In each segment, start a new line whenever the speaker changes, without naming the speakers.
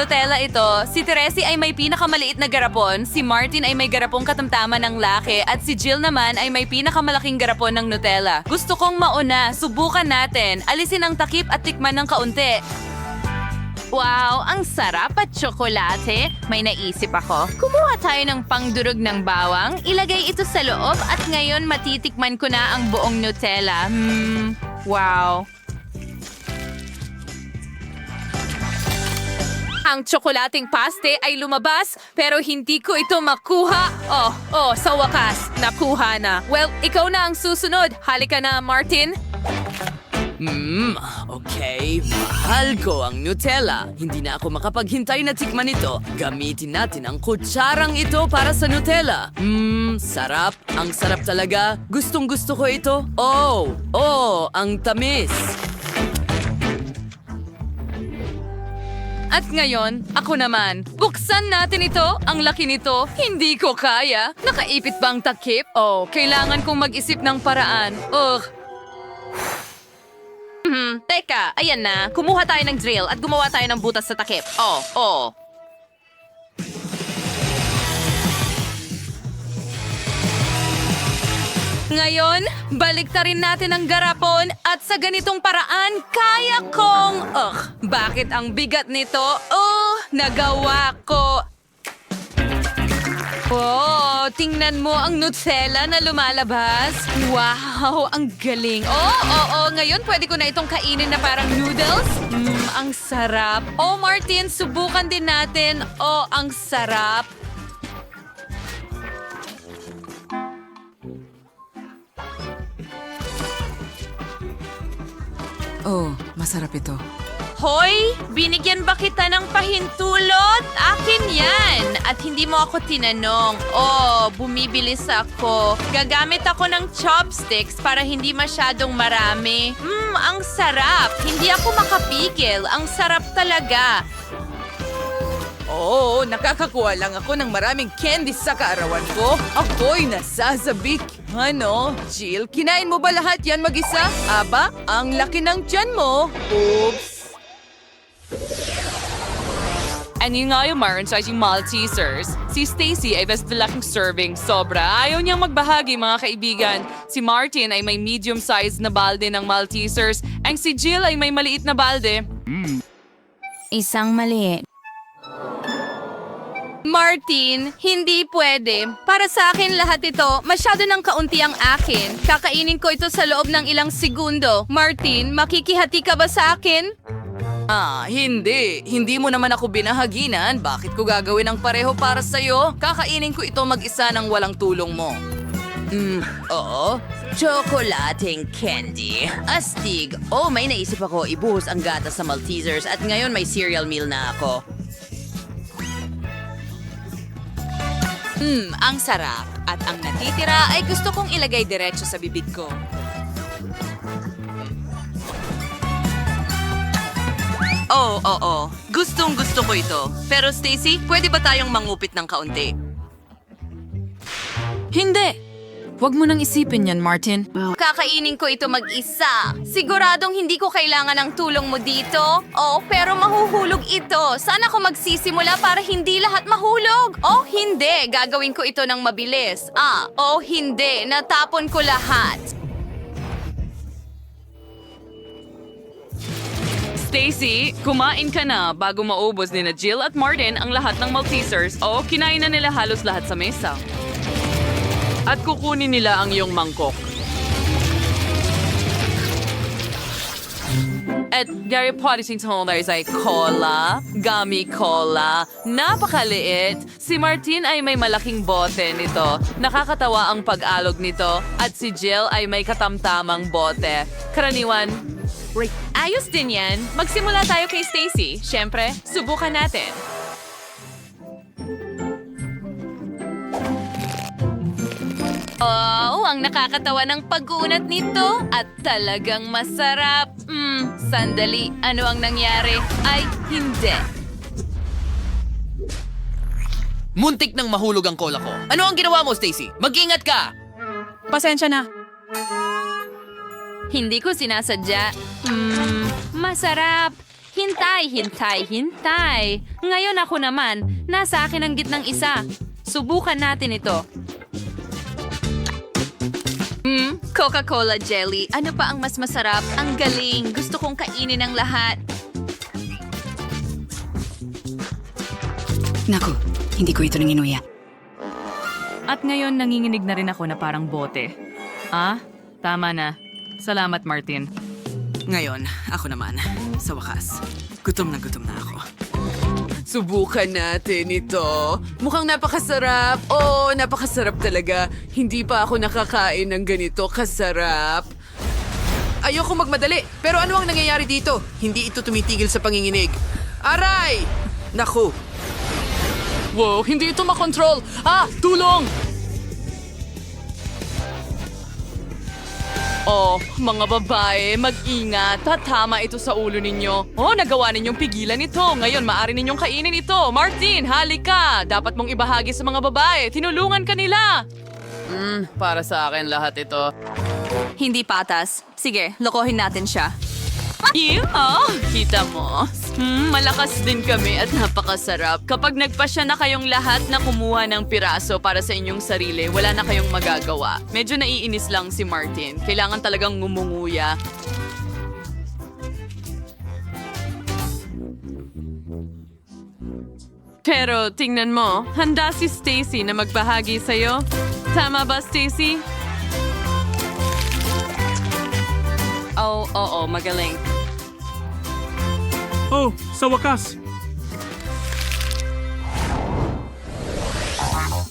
Nutella ito. Si Teresy ay may pinakamaliit na garapon, si Martin ay may garapong katamtaman ng laki, at si Jill naman ay may pinakamalaking garapon ng Nutella. Gusto kong mauna, subukan natin. Alisin ang takip at tikman ng kaunti. Wow, ang sarap at tsokolate. May naisip ako. Kumuha tayo ng pangdurog ng bawang, ilagay ito sa loob at ngayon matitikman ko na ang buong Nutella. Hmm, wow. Ang tsokolating paste ay lumabas pero hindi ko ito makuha. Oh, oh, sa wakas, nakuha na. Well, ikaw na ang susunod. Halika na, Martin.
Hmm, okay. Mahal ko ang Nutella. Hindi na ako makapaghintay na tikman ito. Gamitin natin ang kutsarang ito para sa Nutella. Hmm, sarap. Ang sarap talaga. Gustong gusto ko ito. Oh, oh, ang tamis.
At ngayon, ako naman. Buksan natin ito. Ang laki nito. Hindi ko kaya. Nakaipit ba ang takip? Oh, kailangan kong mag-isip ng paraan. Ugh. Hmm, teka, ayan na. Kumuha tayo ng drill at gumawa tayo ng butas sa takip. Oh, oh. Ngayon, baliktarin natin ang garapon at sa ganitong paraan, kaya kong... Ugh, bakit ang bigat nito? Oh, nagawa ko. Oh, tingnan mo ang Nutella na lumalabas. Wow, ang galing. Oh, oh, oh, ngayon pwede ko na itong kainin na parang noodles. Mmm, ang sarap. Oh, Martin, subukan din natin. Oh, ang sarap.
Oh, masarap ito.
Hoy, binigyan ba kita ng pahintulot? Akin yan. At hindi mo ako tinanong. Oh, bumibilis ako. Gagamit ako ng chopsticks para hindi masyadong marami. Mmm, ang sarap. Hindi ako makapigil. Ang sarap talaga.
Oo, nakakakuha lang ako ng maraming candy sa kaarawan ko. Ako'y nasasabik. Ano? Jill, kinain mo ba lahat yan mag-isa? Aba, ang laki ng tiyan mo. Oops.
And yun nga yung Maron sa yung Maltesers. Si Stacy ay best laking serving. Sobra. Ayaw niyang magbahagi mga kaibigan. Si Martin ay may medium-sized na balde ng Maltesers. Ang si Jill ay may maliit na balde.
Isang mali.
Martin, hindi pwede. Para sa akin lahat ito, masyado ng kaunti ang akin. Kakainin ko ito sa loob ng ilang segundo. Martin, makikihati ka ba sa akin?
Ah, hindi. Hindi mo naman ako binahaginan. Bakit ko gagawin ang pareho para sa'yo? Kakainin ko ito mag-isa ng walang tulong mo. Hmm, oo. Chocolating candy. Astig. Oh, may naisip ako ibuhos ang gatas sa Maltesers at ngayon may cereal meal na ako.
Hmm, ang sarap. At ang natitira ay gusto kong ilagay diretso sa bibig ko.
Oo, oo. Gustong gusto ko ito. Pero Stacy, pwede ba tayong mangupit ng kaunti?
Hindi! Huwag mo nang isipin yan, Martin.
Kakainin ko ito mag-isa. Siguradong hindi ko kailangan ng tulong mo dito. Oh, pero mahuhulog ito. Saan ako magsisimula para hindi lahat mahulog? Oh, hindi. Gagawin ko ito ng mabilis. Ah, oh, hindi. Natapon ko lahat.
Stacy, kumain ka na bago maubos ni na Jill at Martin ang lahat ng Maltesers o kinain na nila halos lahat sa mesa. At kukunin nila ang iyong mangkok.
At Gary Potting holders ay cola, gummy cola, napakaliit. Si Martin ay may malaking bote nito. Nakakatawa ang pag-alog nito. At si Jill ay may katamtamang bote. Karaniwan,
ayos din yan. Magsimula tayo kay Stacy. Siyempre, subukan natin. Oh, ang nakakatawa ng pag-uunat nito at talagang masarap. Hmm, sandali, ano ang nangyari? Ay, hindi.
muntik nang mahulog ang cola ko. Ano ang ginawa mo, Stacy? Mag-ingat ka!
Pasensya na.
Hindi ko sinasadya. Hmm, masarap.
Hintay, hintay, hintay. Ngayon ako naman, nasa akin ang gitnang isa. Subukan natin ito. Coca-Cola jelly. Ano pa ang mas masarap? Ang galing. Gusto kong kainin ang lahat.
Naku, hindi ko ito nanginuya.
At ngayon nanginginig na rin ako na parang bote. Ah, tama na. Salamat, Martin.
Ngayon, ako naman. Sa wakas, gutom na gutom na ako.
Subukan natin ito. Mukhang napakasarap. Oo, napakasarap talaga. Hindi pa ako nakakain ng ganito kasarap. Ayoko magmadali. Pero ano ang nangyayari dito? Hindi ito tumitigil sa panginginig. Aray! Naku. Wow, hindi ito makontrol. Ah, tulong! Oh, mga babae, mag-ingat. Tatama ito sa ulo ninyo. Oh, nagawa ninyong pigilan ito. Ngayon, maaari ninyong kainin ito. Martin, halika. Dapat mong ibahagi sa mga babae. Tinulungan ka nila. Hmm, para sa akin lahat ito.
Hindi patas. Sige, lokohin natin siya.
Oh, kita mo. Hmm, malakas din kami at napakasarap. Kapag nagpasya na kayong lahat na kumuha ng piraso para sa inyong sarili, wala na kayong magagawa. Medyo naiinis lang si Martin. Kailangan talagang ngumunguya. Pero tingnan mo, handa si Stacy na magbahagi sa'yo. Tama ba, Stacy?
Oh, oo, magaling.
Oh, sa wakas.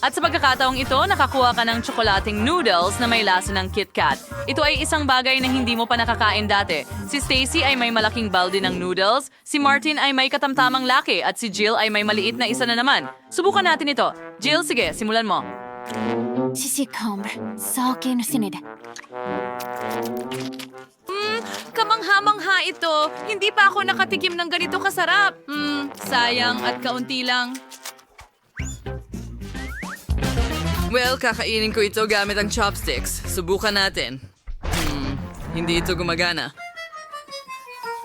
At sa pagkakataong ito, nakakuha ka ng tsokolating noodles na may lasa ng KitKat. Ito ay isang bagay na hindi mo pa nakakain dati. Si Stacy ay may malaking balde ng noodles, si Martin ay may katamtamang laki, at si Jill ay may maliit na isa na naman. Subukan natin ito. Jill, sige, simulan mo.
Sisikam, sakin sinid.
Kamangha-mangha ito. Hindi pa ako nakatikim ng ganito kasarap. Hmm, sayang at kaunti lang.
Well, kakainin ko ito gamit ang chopsticks. Subukan natin. Hmm, hindi ito gumagana.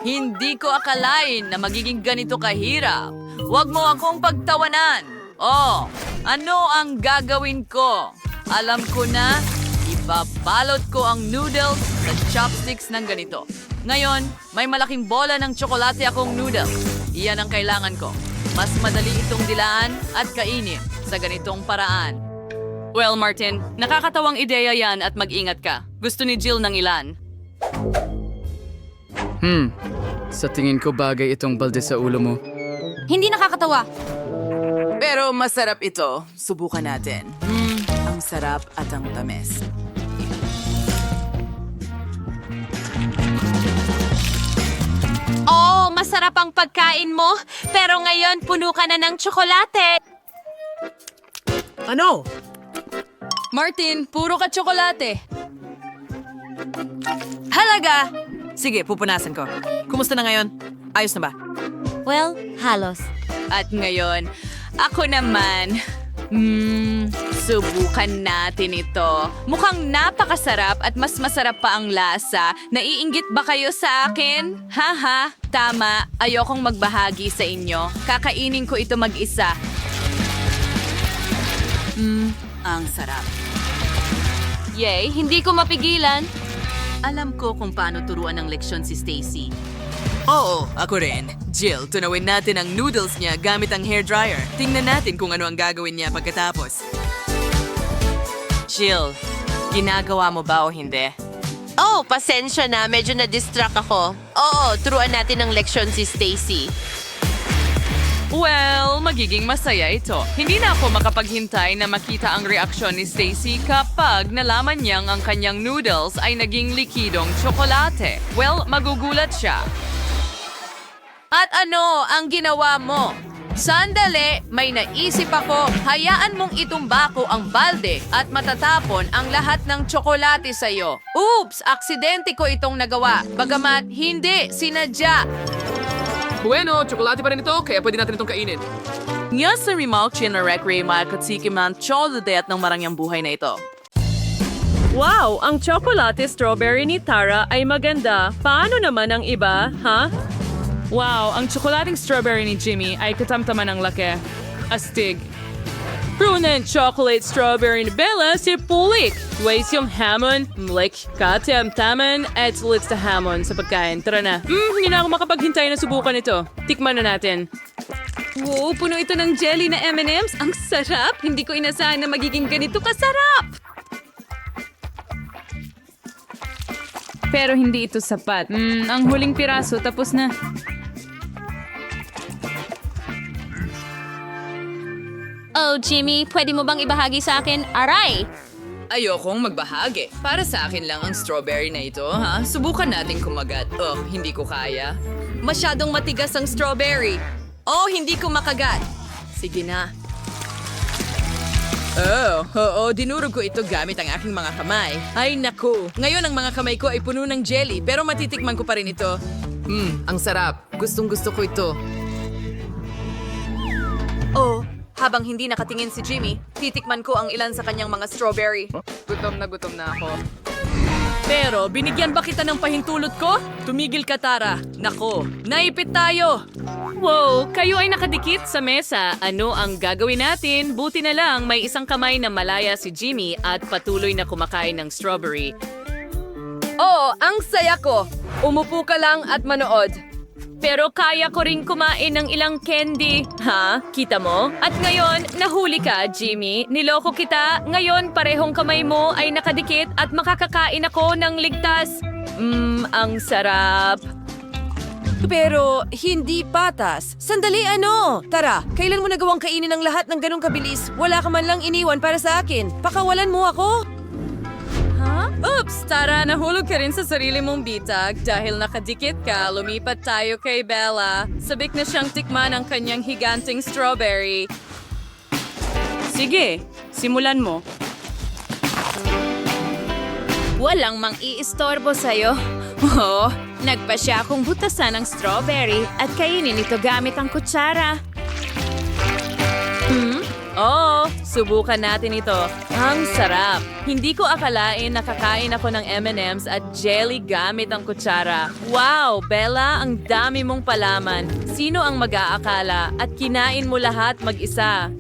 Hindi ko akalain na magiging ganito kahirap. Huwag mo akong pagtawanan. Oh, ano ang gagawin ko? Alam ko na, ibabalot ko ang noodles sa chopsticks ng ganito. Ngayon, may malaking bola ng tsokolate akong noodles. Iyan ang kailangan ko. Mas madali itong dilaan at kainin sa ganitong paraan.
Well, Martin, nakakatawang ideya yan at mag-ingat ka. Gusto ni Jill ng ilan.
Hmm, sa tingin ko bagay itong balde sa ulo mo.
Hindi nakakatawa.
Pero masarap ito. Subukan natin. Hmm, ang sarap at ang tamis.
Oh, masarap ang pagkain mo. Pero ngayon, puno ka na ng tsokolate.
Ano?
Martin, puro ka tsokolate.
Halaga! Sige, pupunasan ko. Kumusta na ngayon? Ayos na ba?
Well, halos.
At ngayon, ako naman. Hmm, subukan natin ito. Mukhang napakasarap at mas masarap pa ang lasa. Naiinggit ba kayo sa akin? Haha, tama. Ayokong magbahagi sa inyo. Kakainin ko ito mag-isa. Hmm, ang sarap. Yay, hindi ko mapigilan. Alam ko kung paano turuan ng leksyon si Stacy.
Oo, ako rin. Jill, tunawin natin ang noodles niya gamit ang hairdryer. Tingnan natin kung ano ang gagawin niya pagkatapos.
Jill, ginagawa mo ba o hindi?
Oh, pasensya na. Medyo na-distract ako. Oo, turuan natin ng leksyon si Stacy.
Well, magiging masaya ito. Hindi na ako makapaghintay na makita ang reaksyon ni Stacy kapag nalaman niyang ang kanyang noodles ay naging likidong tsokolate. Well, magugulat siya.
At ano ang ginawa mo? Sandali, may naisip ako. Hayaan mong itumba ko ang balde at matatapon ang lahat ng tsokolate sa'yo. Oops! Aksidente ko itong nagawa. Bagamat hindi sinadya.
Bueno, tsokolate pa rin ito, kaya pwede natin itong kainin.
Nga sa Rimalchi na Recre Makatsiki Man Cholade at ng marangyang buhay na ito.
Wow! Ang chocolate strawberry ni Tara ay maganda. Paano naman ang iba, ha?
Wow, ang tsokolating strawberry ni Jimmy ay katamtaman ng laki. Astig. Prunen chocolate strawberry ni Bella si Pulik. Waste yung hamon, mlik, katamtaman, at lits the hamon sa pagkain. Tara na. Hmm, hindi na ako makapaghintay na subukan ito. Tikman na natin.
Wow, puno ito ng jelly na M&M's. Ang sarap! Hindi ko inasahan na magiging ganito kasarap!
Pero hindi ito sapat. Hmm, ang huling piraso tapos na.
Oh, Jimmy, pwede mo bang ibahagi sa akin? Aray!
Ayokong magbahagi. Para sa akin lang ang strawberry na ito, ha? Subukan natin kumagat. Oh, hindi ko kaya. Masyadong matigas ang strawberry. Oh, hindi ko makagat. Sige na. Oh, oo, dinurog ko ito gamit ang aking mga kamay. Ay, naku. Ngayon ang mga kamay ko ay puno ng jelly, pero matitikman ko pa rin ito. Hmm, ang sarap. Gustong gusto ko ito.
Habang hindi nakatingin si Jimmy, titikman ko ang ilan sa kanyang mga strawberry.
Gutom na gutom na ako. Pero, binigyan ba kita ng pahintulot ko? Tumigil ka, Tara. Nako, naipit tayo.
Wow, kayo ay nakadikit sa mesa. Ano ang gagawin natin? Buti na lang may isang kamay na malaya si Jimmy at patuloy na kumakain ng strawberry.
Oh, ang saya ko. Umupo ka lang at manood.
Pero kaya ko rin kumain ng ilang candy. Ha? Kita mo? At ngayon, nahuli ka, Jimmy. Niloko kita. Ngayon, parehong kamay mo ay nakadikit at makakakain ako ng ligtas. Mmm, ang sarap.
Pero hindi patas. Sandali ano? Tara, kailan mo nagawang kainin ang lahat ng ganong kabilis? Wala ka man lang iniwan para sa akin. Pakawalan mo ako.
Oops! Tara, nahulog ka rin sa sarili mong bitag. Dahil nakadikit ka, lumipat tayo kay Bella. Sabik na siyang tikman ang kanyang higanting strawberry. Sige, simulan mo.
Walang mang iistorbo sa'yo. Oh, nagpa siya akong butasan ng strawberry at kainin ito gamit ang kutsara.
Oo, subukan natin ito. Ang sarap. Hindi ko akalain nakakain ako ng M&M's at jelly gamit ang kutsara. Wow, Bella, ang dami mong palaman. Sino ang mag-aakala at kinain mo lahat mag-isa?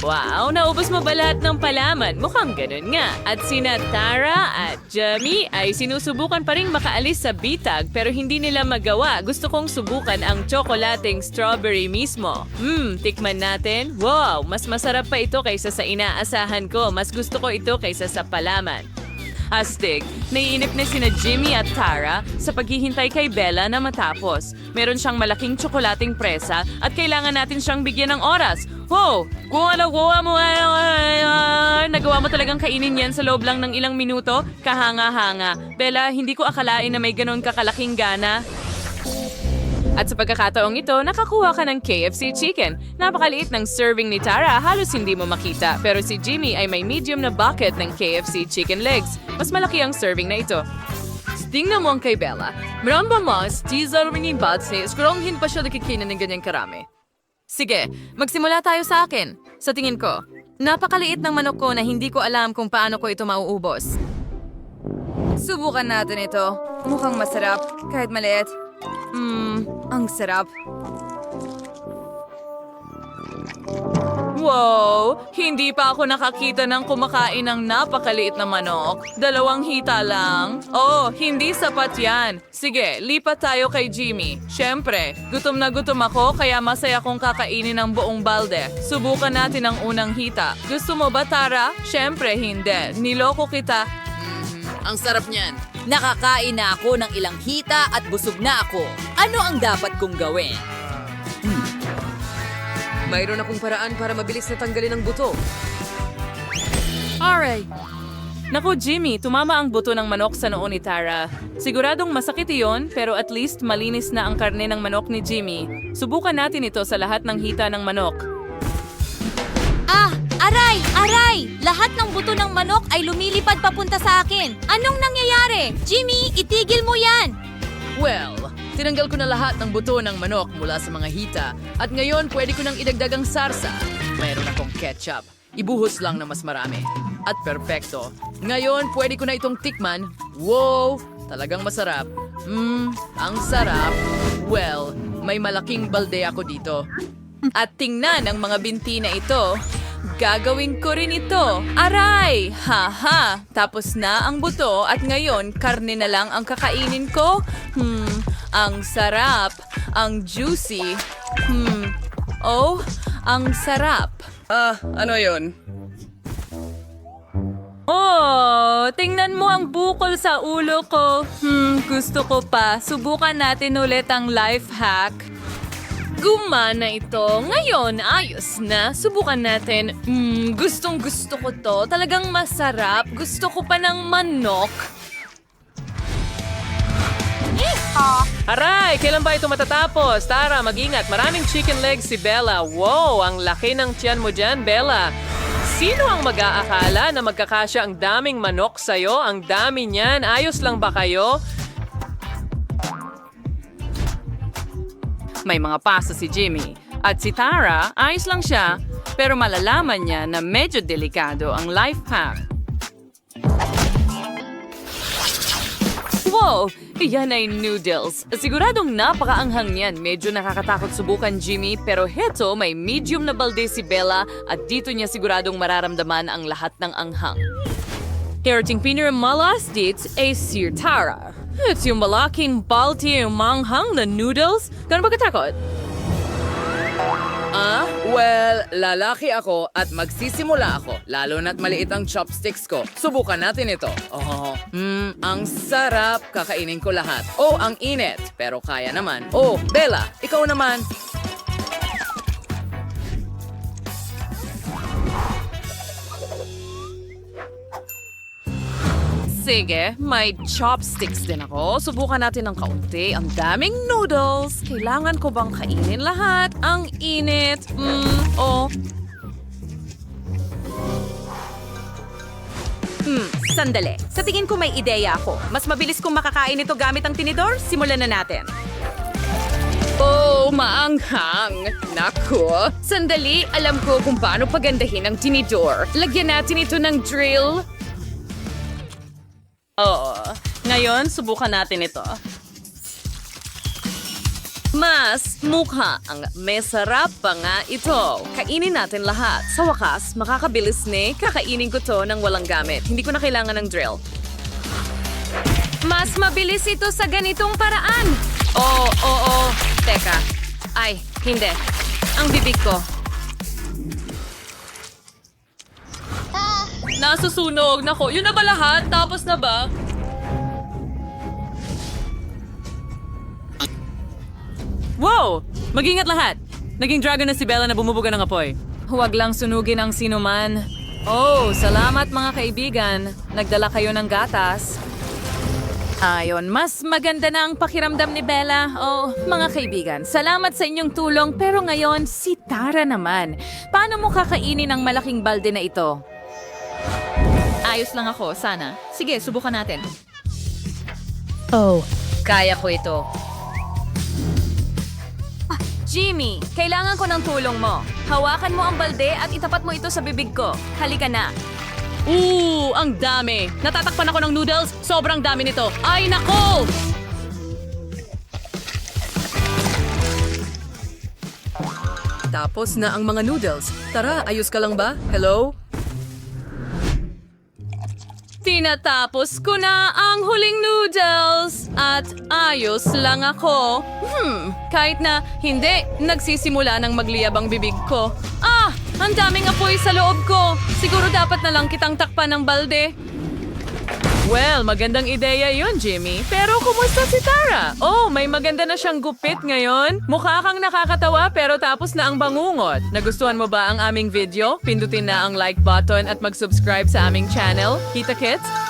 Wow, naubos mo ba lahat ng palaman? Mukhang ganun nga. At sina Tara at Jamie ay sinusubukan pa rin makaalis sa bitag pero hindi nila magawa. Gusto kong subukan ang tsokolating strawberry mismo. Hmm, tikman natin. Wow, mas masarap pa ito kaysa sa inaasahan ko. Mas gusto ko ito kaysa sa palaman. Astig, naiinip na sina Jimmy at Tara sa paghihintay kay Bella na matapos. Meron siyang malaking tsokolating presa at kailangan natin siyang bigyan ng oras. Wow! Kuha na kuha mo! Nagawa mo talagang kainin yan sa loob lang ng ilang minuto? Kahanga-hanga. Bella, hindi ko akalain na may ganon kakalaking gana. At sa pagkakataong ito, nakakuha ka ng KFC chicken. Napakaliit ng serving ni Tara, halos hindi mo makita. Pero si Jimmy ay may medium na bucket ng KFC chicken legs. Mas malaki ang serving na ito.
Tingnan mo ang kay Bella. Maramba mas, teaser ringing buds ni skrong hindi pa siya nakikina ng ganyang karami. Sige, magsimula tayo sa akin. Sa tingin ko, napakaliit ng manok ko na hindi ko alam kung paano ko ito mauubos. Subukan natin ito. Mukhang masarap, kahit maliit. Mmm, ang sarap.
Wow! Hindi pa ako nakakita ng kumakain ng napakaliit na manok. Dalawang hita lang. Oh, hindi sapat yan. Sige, lipat tayo kay Jimmy. Siyempre, gutom na gutom ako kaya masaya kong kakainin ng buong balde. Subukan natin ang unang hita. Gusto mo ba, Tara? Siyempre, hindi. Niloko kita.
Ang sarap niyan.
Nakakain na ako ng ilang hita at busog na ako. Ano ang dapat kong gawin?
Mayroon akong paraan para mabilis na tanggalin ang buto.
Alright. Naku, Jimmy, tumama ang buto ng manok sa noo ni Tara. Siguradong masakit iyon, pero at least malinis na ang karne ng manok ni Jimmy. Subukan natin ito sa lahat ng hita ng manok.
Lahat ng buto ng manok ay lumilipad papunta sa akin. Anong nangyayari? Jimmy, itigil mo yan!
Well, tinanggal ko na lahat ng buto ng manok mula sa mga hita at ngayon pwede ko nang idagdag ang sarsa. Mayroon akong ketchup. Ibuhos lang na mas marami. At perpekto. Ngayon pwede ko na itong tikman. Wow! Talagang masarap. Mmm, ang sarap. Well, may malaking balde ako dito. At tingnan ang mga binti na ito. Gagawin ko rin ito. Aray! Haha! Tapos na ang buto at ngayon karne na lang ang kakainin ko? Hmm, ang sarap. Ang juicy. Hmm, oh, ang sarap.
Ah, ano yon?
Oh, tingnan mo ang bukol sa ulo ko. Hmm, gusto ko pa. Subukan natin ulit ang life hack. Gumana ito. Ngayon, ayos na. Subukan natin. Hmm, gustong gusto ko to. Talagang masarap. Gusto ko pa ng manok.
Aray, kailan ba ito matatapos? Tara, mag-ingat. Maraming chicken legs si Bella. Wow, ang laki ng tiyan mo dyan, Bella. Sino ang mag-aakala na magkakasya ang daming manok sa'yo? Ang dami niyan. Ayos lang ba kayo?
May mga paso si Jimmy. At si Tara, ayos lang siya. Pero malalaman niya na medyo delikado ang life hack. Wow! Iyan ay noodles. Siguradong napakaanghang niyan. Medyo nakakatakot subukan, Jimmy. Pero heto, may medium na balde si Bella at dito niya siguradong mararamdaman ang lahat ng anghang. Kerating piniramalas dit ay si Tara. It's yung malaking balde yung manghang na noodles. Gano'n ba katakot?
Ah, well, lalaki ako at magsisimula ako, lalo na't maliit ang chopsticks ko. Subukan natin ito. Oh, hmm, ang sarap. Kakainin ko lahat. Oh, ang init. Pero kaya naman. Oh, Bella, ikaw naman.
Sige, may chopsticks din ako. Subukan natin ng kaunti. Ang daming noodles. Kailangan ko bang kainin lahat? Ang init. Mm, oh.
Hmm, sandali. Sa tingin ko may ideya ako. Mas mabilis kong makakain ito gamit ang tinidor. Simulan na natin.
Oh, maanghang. Naku. Sandali, alam ko kung paano pagandahin ang tinidor. Lagyan natin ito ng drill.
Oo. Ngayon, subukan natin ito.
Mas mukha ang mesarap pa nga ito. Kainin natin lahat. Sa wakas, makakabilis ni kakainin ko to ng walang gamit. Hindi ko na kailangan ng drill.
Mas mabilis ito sa ganitong paraan.
Oo, oo, oo. Teka. Ay, hindi. Ang bibig ko.
Nasusunog. Nako, yun na ba lahat? Tapos na ba? Wow! Mag-ingat lahat! Naging dragon na si Bella na bumubuga ng apoy. Huwag lang sunugin ang sinuman. Oh, salamat mga kaibigan. Nagdala kayo ng gatas. Ayon, mas maganda na ang pakiramdam ni Bella. Oh, mga kaibigan, salamat sa inyong tulong. Pero ngayon, si Tara naman. Paano mo kakainin ang malaking balde na ito? Ayos lang ako, sana. Sige, subukan natin.
Oh, kaya ko ito.
Jimmy, kailangan ko ng tulong mo. Hawakan mo ang balde at itapat mo ito sa bibig ko. Halika na.
Ooh, ang dami. Natatakpan ako ng noodles. Sobrang dami nito. Ay, nako!
Tapos na ang mga noodles. Tara, ayos ka lang ba? Hello?
Tinatapos ko na ang huling noodles at ayos lang ako. Hmm, kahit na hindi, nagsisimula ng magliyab ang bibig ko. Ah, ang daming apoy sa loob ko. Siguro dapat na lang kitang takpan ng balde. Well, magandang ideya yun, Jimmy. Pero kumusta si Tara? Oh, may maganda na siyang gupit ngayon. Mukha kang nakakatawa pero tapos na ang bangungot. Nagustuhan mo ba ang aming video? Pindutin na ang like button at mag-subscribe sa aming channel. Kita Kits?